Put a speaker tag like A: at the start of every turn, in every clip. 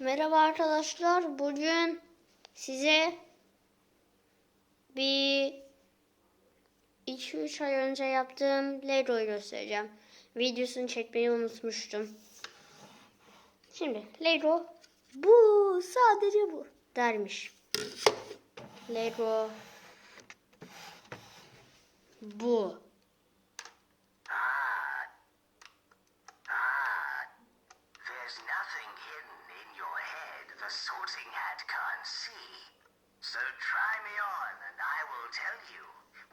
A: Merhaba arkadaşlar. Bugün size bir 2-3 ay önce yaptığım Lego'yu göstereceğim. Videosunu çekmeyi unutmuştum. Şimdi Lego bu sadece bu dermiş. Lego bu.
B: The sorting hat can't see. So try me on and I will tell you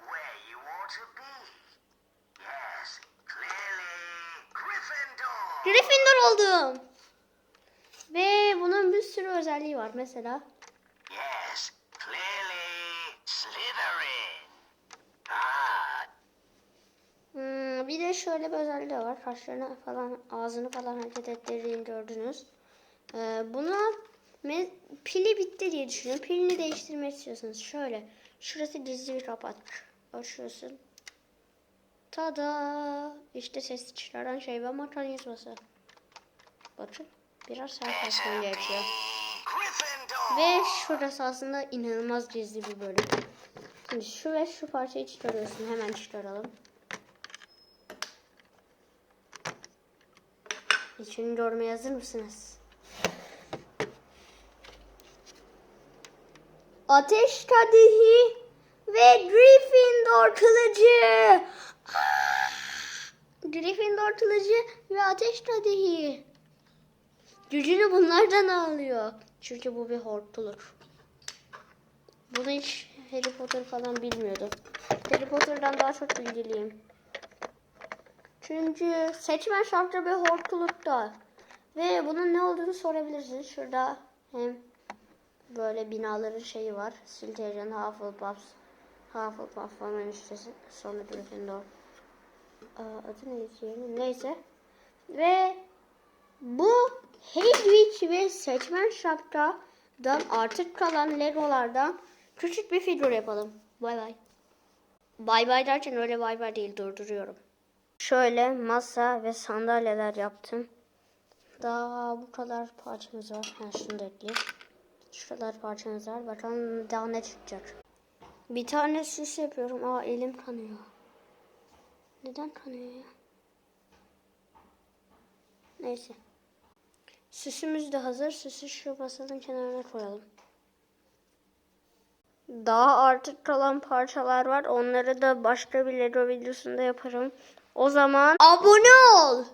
B: where you ought to be. Yes, clearly Gryffindor.
A: Gryffindor oldum. Ve bunun bir sürü özelliği var. Mesela
B: Yes, clearly Slytherin. Ah,
A: Hmm, bir de şöyle bir özelliği var. Kaşlarını falan, ağzını falan hareket ettirdiğini gördünüz. Ee, buna me- pili bitti diye düşünüyorum. Pilini değiştirmek istiyorsanız şöyle. Şurası gizli bir kapak. Açıyorsun. Tada! İşte ses çıkaran şey ve mekanizması. Bakın. Biraz gerekiyor.
B: Gryffindor.
A: Ve şurası aslında inanılmaz gizli bir bölüm. Şimdi şu ve şu parçayı çıkarıyorsun. Hemen çıkaralım. İçini görmeye hazır mısınız? Ateş kadehi ve Gryffindor kılıcı. Gryffindor kılıcı ve ateş kadehi. Gücünü bunlardan alıyor. Çünkü bu bir hortkuluk. Bunu hiç Harry Potter falan bilmiyordu. Harry Potter'dan daha çok bilgiliyim. Çünkü seçmen şartı bir hortkulukta. Ve bunun ne olduğunu sorabilirsiniz. Şurada hem böyle binaların şeyi var. Slytherin, Hufflepuff, Hufflepuff falan işte sonra Gryffindor. Aa, adı neydi? Neyse. Ve bu Hedwig ve seçmen şapkadan artık kalan Legolardan küçük bir figür yapalım. Bay bay. Bay bay derken öyle bay bay değil durduruyorum. Şöyle masa ve sandalyeler yaptım. Daha bu kadar parçamız var. Ha, şunu da ekleyeyim. Şu kadar parçamız var. Bakalım daha ne çıkacak. Bir tane süs yapıyorum. Aa elim kanıyor. Neden kanıyor ya? Neyse. Süsümüz de hazır. Süsü şu masanın kenarına koyalım. Daha artık kalan parçalar var. Onları da başka bir Lego videosunda yaparım. O zaman abone ol.